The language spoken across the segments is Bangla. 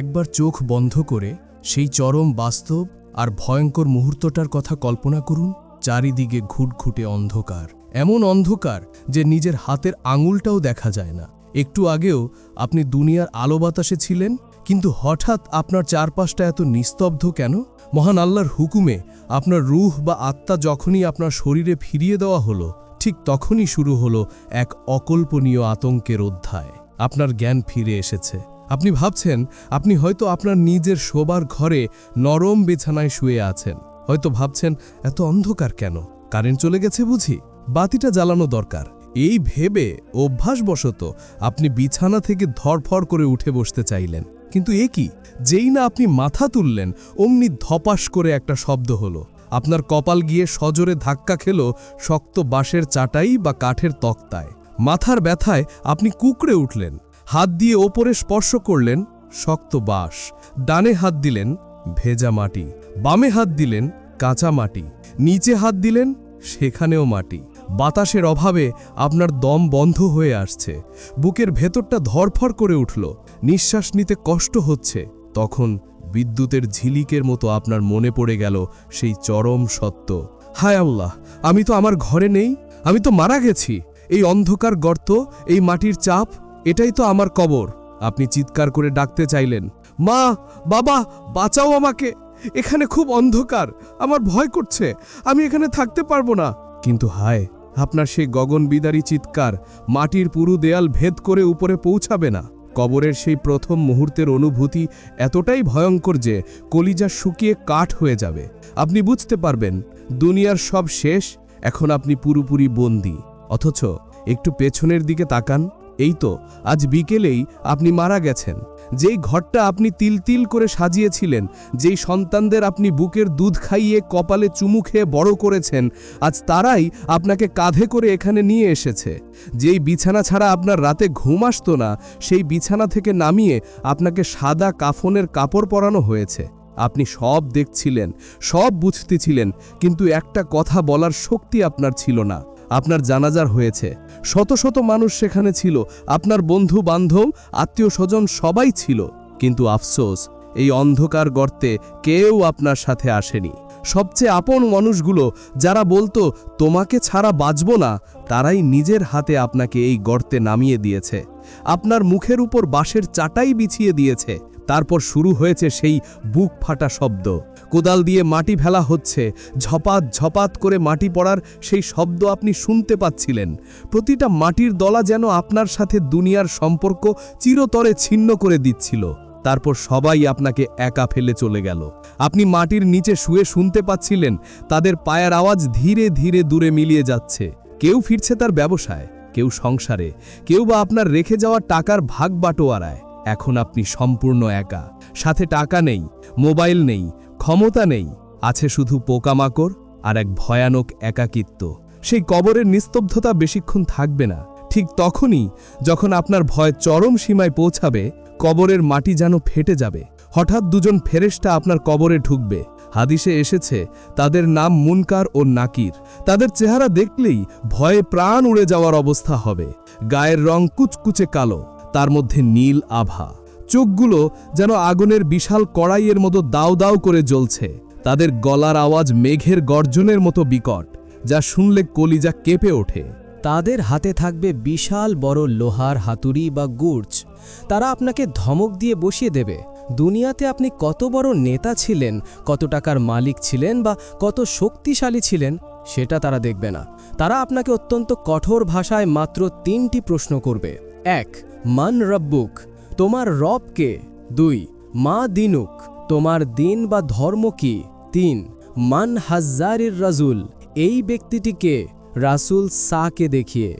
একবার চোখ বন্ধ করে সেই চরম বাস্তব আর ভয়ঙ্কর মুহূর্তটার কথা কল্পনা করুন, চারিদিকে ঘুটঘুটে অন্ধকার। এমন অন্ধকার যে নিজের হাতের আঙুলটাও দেখা যায় না। একটু আগেও আপনি দুনিয়ার আলো বাতাসে ছিলেন, কিন্তু হঠাৎ আপনার চারপাশটা এত নিস্তব্ধ কেন? মহান আল্লাহর হুকুমে আপনার রুহ বা আত্মা যখনই আপনার শরীরে ফিরিয়ে দেওয়া হলো, ঠিক তখনই শুরু হলো এক অকল্পনীয় আতঙ্কের অধ্যায়। আপনার জ্ঞান ফিরে এসেছে। আপনি ভাবছেন আপনি হয়তো আপনার নিজের শোবার ঘরে নরম বিছানায় শুয়ে আছেন। হয়তো ভাবছেন, এত অন্ধকার কেন? কারেন্ট চলে গেছে বুঝি? বাতিটা জ্বালানো দরকার। এই ভেবে অভ্যাসবশত আপনি বিছানা থেকে ধরফড় করে উঠে বসতে চাইলেন। কিন্তু এ কি? যেই না আপনি মাথা তুললেন, অমনি ধপাস করে একটা শব্দ হলো। আপনার কপাল গিয়ে সজোরে ধাক্কা খেল শক্ত বাঁশের চাটাই বা কাঠের তক্তায়। মাথার ব্যথায় আপনি কুকড়ে উঠলেন। হাত দিয়ে ওপরে স্পর্শ করলেন শক্ত বাঁশ। ডানে হাত দিলেন ভেজা মাটি। বামে হাত দিলেন কাঁচা মাটি। নিচে হাত দিলেন সেখানেও মাটি। বাতাসের অভাবে আপনার দম বন্ধ হয়ে আসছে। বুকের ভেতরটা ধরফর করে উঠল। নিঃশ্বাস নিতে কষ্ট হচ্ছে। তখন বিদ্যুতের ঝিলিকের মতো আপনার মনে পড়ে গেল সেই চরম সত্য। হায় আল্লাহ, আমি তো আমার ঘরে নেই, আমি তো মারা গেছি। এই অন্ধকার গর্ত, এই মাটির চাপ এটাই তো আমার কবর। আপনি চিৎকার করে ডাকতে চাইলেন, মা, বাবা, বাঁচাও আমাকে। এখানে খুব অন্ধকার, আমার ভয় করছে, আমি এখানে থাকতে পারব না। কিন্তু হায়, আপনার সেই গগন বিদারী চিৎকার মাটির পুরু দেয়াল ভেদ করে উপরে পৌঁছাবে না। কবরের সেই প্রথম মুহূর্তের অনুভূতি এতটাই ভয়ঙ্কর যে কলিজা শুকিয়ে কাঠ হয়ে যাবে। আপনি বুঝতে পারবেন, দুনিয়ার সব শেষ, এখন আপনি পুরোপুরি বন্দী। অথচ একটু পেছনের দিকে তাকান এই তো আজ বিকেলেই আপনি মারা গেছেন। যেই ঘরটা আপনি তিল তিল করে সাজিয়েছিলেন, যেই সন্তানদের আপনি বুকের দুধ খাইয়ে কপালে চুমু খেয়ে বড় করেছেন, আজ তারাই আপনাকে কাঁধে করে এখানে নিয়ে এসেছে। যেই বিছানা ছাড়া আপনার রাতে ঘুম আসতো না, সেই বিছানা থেকে নামিয়ে আপনাকে সাদা কাফনের কাপড় পরানো হয়েছে। আপনি সব দেখছিলেন, সব বুঝতেছিলেন, কিন্তু একটা কথা বলার শক্তি আপনার ছিল না। আপনার জানাজার হয়েছে। শত শত মানুষ সেখানে ছিল, আপনার বন্ধু বান্ধব, আত্মীয় স্বজন সবাই ছিল। কিন্তু আফসোস, এই অন্ধকার গর্তে কেউ আপনার সাথে আসেনি। সবচেয়ে আপন মানুষগুলো যারা বলতো, তোমাকে ছাড়া বাঁচব না তারাই নিজের হাতে আপনাকে এই গর্তে নামিয়ে দিয়েছে। আপনার মুখের উপর বাঁশের চাটাই বিছিয়ে দিয়েছে। তারপর শুরু হয়েছে সেই বুক ফাটা শব্দ। কোদাল দিয়ে মাটি ফেলা হচ্ছে। ঝপাত ঝপাত করে মাটি পড়ার সেই শব্দ আপনি শুনতে পাচ্ছিলেন। প্রতিটা মাটির দলা যেন আপনার সাথে দুনিয়ার সম্পর্ক চিরতরে ছিন্ন করে দিচ্ছিল। তারপর সবাই আপনাকে একা ফেলে চলে গেল। আপনি মাটির নিচে শুয়ে শুনতে পাচ্ছিলেন, তাদের পায়ের আওয়াজ ধীরে ধীরে দূরে মিলিয়ে যাচ্ছে। কেউ ফিরছে তার ব্যবসায়, কেউ সংসারে, কেউ বা আপনার রেখে যাওয়া টাকার ভাগ বাটোয়ারায়। এখন আপনি সম্পূর্ণ একা। সাথে টাকা নেই, মোবাইল নেই ক্ষমতা নেই, আছে শুধু পোকামাকড় আর এক ভয়ানক একাকিত্ব। সেই কবরের নিস্তব্ধতা বেশিক্ষণ থাকবে না। ঠিক তখনই যখন আপনার ভয় চরম সীমায় পৌঁছাবে, কবরের মাটি যেন ফেটে যাবে। হঠাৎ দুজন ফেরেশতা আপনার কবরে ঢুকবে। হাদিসে এসেছে, তাদের নাম মুনকার ও নাকির। তাদের চেহারা দেখলেই ভয়ে প্রাণ উড়ে যাওয়ার অবস্থা হবে। গায়ের রং কুচকুচে কালো, তার মধ্যে নীল আভা। চোখগুলো যেন আগুনের বিশাল কড়াইয়ের মতো দাও দাও করে জ্বলছে। তাদের গলার আওয়াজ মেঘের গর্জনের মতো বিকট, যা শুনলে কলিজা কেঁপে ওঠে। তাদের হাতে থাকবে বিশাল বড় লোহার হাতুড়ি বা গুর্জ। তারা আপনাকে ধমক দিয়ে বসিয়ে দেবে। দুনিয়াতে আপনি কত বড় নেতা ছিলেন, কত টাকার মালিক ছিলেন বা কত শক্তিশালী ছিলেন, সেটা তারা দেখবে না। তারা আপনাকে অত্যন্ত কঠোর ভাষায় মাত্র তিনটি প্রশ্ন করবে। এক, মান রব্বুক। তোমার রবকে। দুই, মা দিনুক, তোমার দিন বা ধর্ম কি? তিন, মান হাজ্জারির রাজুল, এই ব্যক্তিটিকে রাসুল সাকে দেখিয়ে।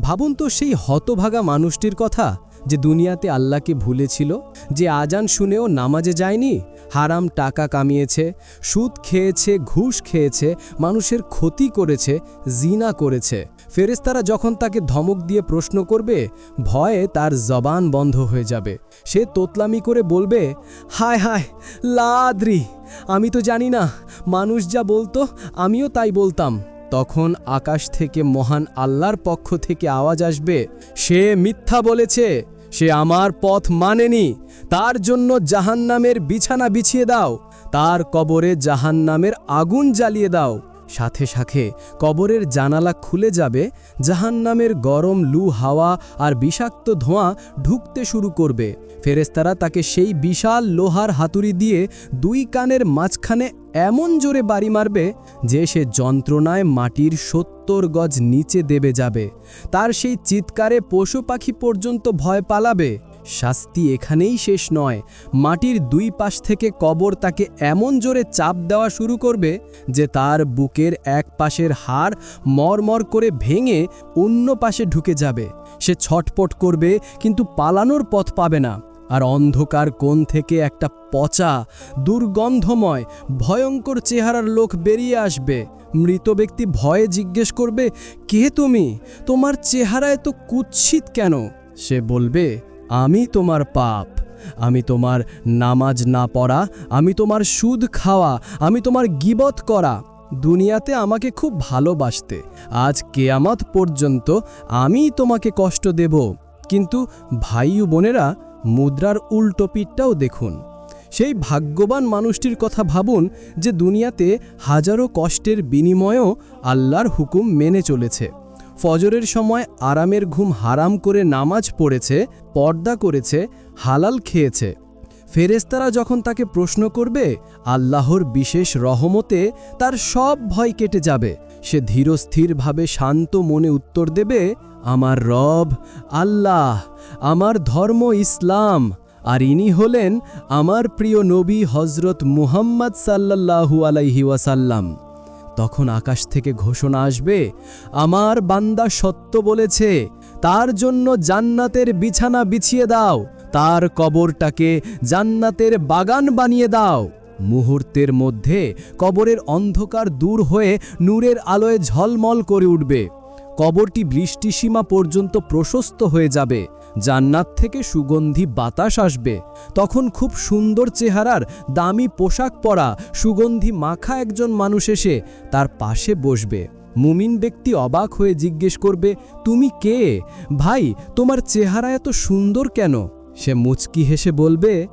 ভাবুন তো সেই হতভাগা মানুষটির কথা যে দুনিয়াতে আল্লাহকে ভুলেছিল, যে আজান শুনেও নামাজে যায়নি, হারাম টাকা কামিয়েছে, সুদ খেয়েছে, ঘুষ খেয়েছে, মানুষের ক্ষতি করেছে, জিনা করেছে। ফেরেস্তারা যখন তাকে ধমক দিয়ে প্রশ্ন করবে, ভয়ে তার জবান বন্ধ হয়ে যাবে। সে তোতলামি করে বলবে, হায় হায়, লাদ্রি, আমি তো জানি না, মানুষ যা বলতো, আমিও তাই বলতাম। তখন আকাশ থেকে মহান আল্লাহর পক্ষ থেকে আওয়াজ আসবে, সে মিথ্যা বলেছে, সে আমার পথ মানেনি, তার জন্য জাহান্নামের বিছানা বিছিয়ে দাও, তার কবরে জাহান্নামের আগুন জ্বালিয়ে দাও। সাথে সাথে কবরের জানালা খুলে যাবে, জাহান্নামের গরম লু হাওয়া আর বিষাক্ত ধোঁয়া ঢুকতে শুরু করবে। ফেরেস্তারা তাকে সেই বিশাল লোহার হাতুড়ি দিয়ে দুই কানের মাঝখানে এমন জোরে বাড়ি মারবে যে সে যন্ত্রণায় মাটির সত্তর গজ নিচে দেবে যাবে। তার সেই চিৎকারে পশু পাখি পর্যন্ত ভয় পালাবে। শাস্তি এখানেই শেষ নয়। মাটির দুই পাশ থেকে কবর তাকে এমন জোরে চাপ দেওয়া শুরু করবে যে তার বুকের এক পাশের হাড় মরমর করে ভেঙে অন্য পাশে ঢুকে যাবে। সে ছটপট করবে, কিন্তু পালানোর পথ পাবে না। আর অন্ধকার কোণ থেকে একটা পচা, দুর্গন্ধময়, ভয়ঙ্কর চেহারার লোক বেরিয়ে আসবে। মৃত ব্যক্তি ভয়ে জিজ্ঞেস করবে, কে তুমি? তোমার চেহারায় তো কুৎসিত কেন? সে বলবে আমি তোমার পাপ, আমি তোমার নামাজ না পড়া, আমি তোমার সুদ খাওয়া, আমি তোমার গিবত করা। দুনিয়াতে আমাকে খুব ভালোবাসতে। আজ কেয়ামত পর্যন্ত আমি তোমাকে কষ্ট দেব। কিন্তু ভাই বোনেরা মুদ্রার উল্টো পিঠটাও দেখুন। সেই ভাগ্যবান মানুষটির কথা ভাবুন যে দুনিয়াতে হাজারো কষ্টের বিনিময়েও আল্লাহর হুকুম মেনে চলেছে। ফজরের সময় আরামের ঘুম হারাম করে নামাজ পড়েছে, পর্দা করেছে, হালাল খেয়েছে। ফেরেস্তারা যখন তাকে প্রশ্ন করবে, আল্লাহর বিশেষ রহমতে তার সব ভয় কেটে যাবে। সে ধীরস্থিরভাবে শান্ত মনে উত্তর দেবে, আমার রব, আল্লাহ, আমার ধর্ম ইসলাম, আর ইনি হলেন আমার প্রিয় নবী হজরত মুহাম্মদ সাল্লাল্লাহু আলাইহি ওয়াসাল্লাম। তখন আকাশ থেকে ঘোষণা আসবে, আমার বান্দা সত্য বলেছে, তার জন্য জান্নাতের বিছানা বিছিয়ে দাও, তার কবরটাকে জান্নাতের বাগান বানিয়ে দাও। মুহূর্তের মধ্যে কবরের অন্ধকার দূর হয়ে নূরের আলোয় ঝলমল করে উঠবে। কবরটি বৃষ্টিসীমা পর্যন্ত প্রশস্ত হয়ে যাবে। জান্নাত থেকে সুগন্ধি বাতাস আসবে। তখন খুব সুন্দর চেহারার দামি পোশাক পরা, সুগন্ধি মাখা একজন মানুষ এসে তার পাশে বসবে। মুমিন ব্যক্তি অবাক হয়ে জিজ্ঞেস করবে, তুমি কে? ভাই, তোমার চেহারা এত সুন্দর কেন? সে মুচকি হেসে বলবে,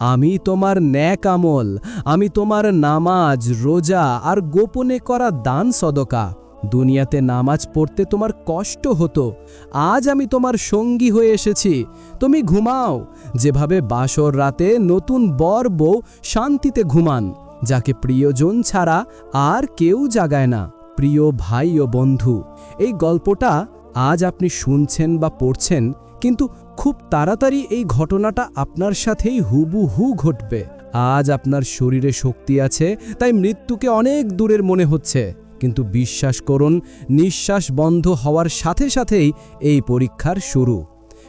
আমি তোমার ন্যাক আমল, আমি তোমার নামাজ, রোজা আর গোপনে করা দান সদকা। দুনিয়াতে নামাজ পড়তে তোমার কষ্ট হতো। আজ আমি তোমার সঙ্গী হয়ে এসেছি। তুমি ঘুমাও। যেভাবে বাসর রাতে নতুন বর বউ শান্তিতে ঘুমান, যাকে প্রিয়জন ছাড়া আর কেউ জাগায় না। প্রিয় ভাই ও বন্ধু, এই গল্পটা আজ আপনি শুনছেন বা পড়ছেন, কিন্তু খুব তাড়াতাড়ি এই ঘটনাটা আপনার সাথেই হুবুহু ঘটবে। আজ আপনার শরীরে শক্তি আছে, তাই মৃত্যুকে অনেক দূরের মনে হচ্ছে। কিন্তু বিশ্বাস করুন, নিঃশ্বাস বন্ধ হওয়ার সাথে সাথেই এই পরীক্ষার শুরু।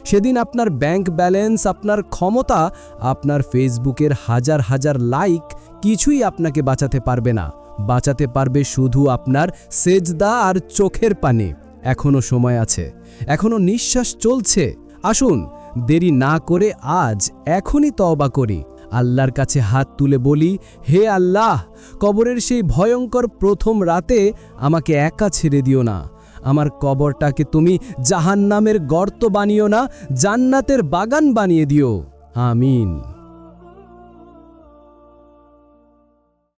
সেদিন আপনার ব্যাংক ব্যালেন্স, আপনার ক্ষমতা, আপনার ফেসবুকের হাজার হাজার লাইক কিছুই আপনাকে বাঁচাতে পারবে না। বাঁচাতে পারবে শুধু আপনার সেজদা আর চোখের পানি। এখনও সময় আছে। এখনও নিঃশ্বাস চলছে। আসুন, দেরি না করে আজ এখনই তওবা করি। আল্লাহর কাছে হাত তুলে বলি, হে আল্লাহ, কবরের সেই ভয়ঙ্কর প্রথম রাতে আমাকে একা ছেড়ে দিও না। আমার কবরটাকে তুমি জাহান্নামের গর্ত বানিও না, জান্নাতের বাগান বানিয়ে দিও। আমিন।